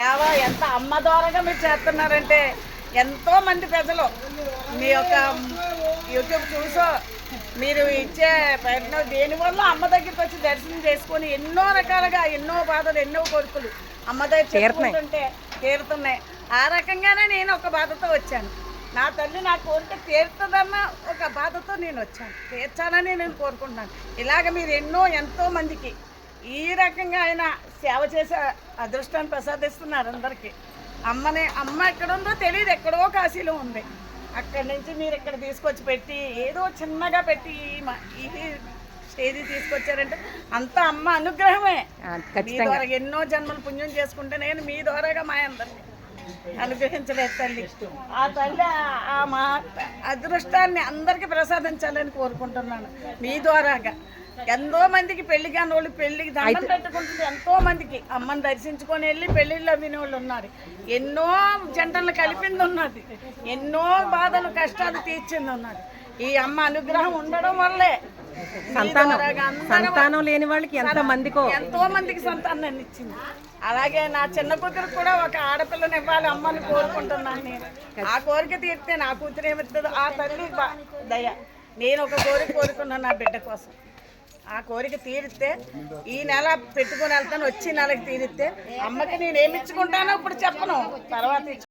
సేవ ఎంత అమ్మ ద్వారాగా మీరు చేస్తున్నారంటే ఎంతో మంది ప్రజలు. మీ యొక్క యూట్యూబ్ చూసో మీరు ఇచ్చే ప్రయత్నం దేనివల్ల అమ్మ దగ్గరికి వచ్చి దర్శనం చేసుకొని ఎన్నో రకాలుగా ఎన్నో బాధలు ఎన్నో కోరికలు అమ్మ దగ్గర చెప్పుకుంటుంటే తీరుతున్నాయి. ఆ రకంగానే నేను ఒక బాధతో వచ్చాను. నా తల్లి నా కోరిక తీరుతుందన్న ఒక బాధతో నేను వచ్చాను. తీర్చాలని నేను కోరుకుంటున్నాను. ఇలాగ మీరు ఎన్నో ఎంతో మందికి ఈ రకంగా ఆయన సేవ చేసే అదృష్టాన్ని ప్రసాదిస్తున్నారు అందరికీ. అమ్మని అమ్మ ఎక్కడ ఉందో తెలియదు ఎక్కడో కాశీలో ఉంది. అక్కడి నుంచి మీరు ఇక్కడ తీసుకొచ్చి పెట్టి ఏదో చిన్నగా పెట్టి ఈ స్టేజ్ తీసుకొచ్చారంటే అంత అమ్మ అనుగ్రహమే. మీ ద్వారా ఎన్నో జన్మలు పుణ్యం చేసుకుంటే నేను మీ ద్వారాగా మా అందరినీ అనుగ్రహించలేదు తల్లి. ఆ తల్లి ఆ మా అదృష్టాన్ని అందరికీ ప్రసాదించాలని కోరుకుంటున్నాను. మీ ద్వారాగా. ఎంతో మందికి పెళ్ళి కాని వాళ్ళు పెళ్ళికి దండం పెట్టుకుంటుంది. ఎంతో మందికి. అమ్మని దర్శించుకొని వెళ్ళి పెళ్ళిళ్ళు అమ్మిన వాళ్ళు ఉన్నారు. ఎన్నో జంటలు కలిపింది ఉన్నది. ఎన్నో బాధలు కష్టాలు తీర్చింది ఉన్నది. ఈ అమ్మ అనుగ్రహం ఉండడం వల్లే. అందరం సంతానం లేని వాళ్ళకి ఎంత మందికో. ఎంతో మందికి సంతానాన్ని ఇచ్చింది. అలాగే నా చిన్న కూతురు కూడా ఒక ఆడపిల్లని ఇవ్వాలి అమ్మని కోరుకుంటున్నాను నేను. ఆ కోరిక తీరితే నా కూతురు ఏమిస్తుందో ఆ తల్లి దయ. నేను ఒక కోరిక కోరుకున్నాను నా బిడ్డ కోసం. ఆ కోరిక తీరితే ఈ నెల పెట్టుకుని వెళ్తాను వచ్చి నెలకి తీరితే అమ్మకి నేను ఏమి ఇచ్చుకుంటానో ఇప్పుడు చెప్పను. తర్వాత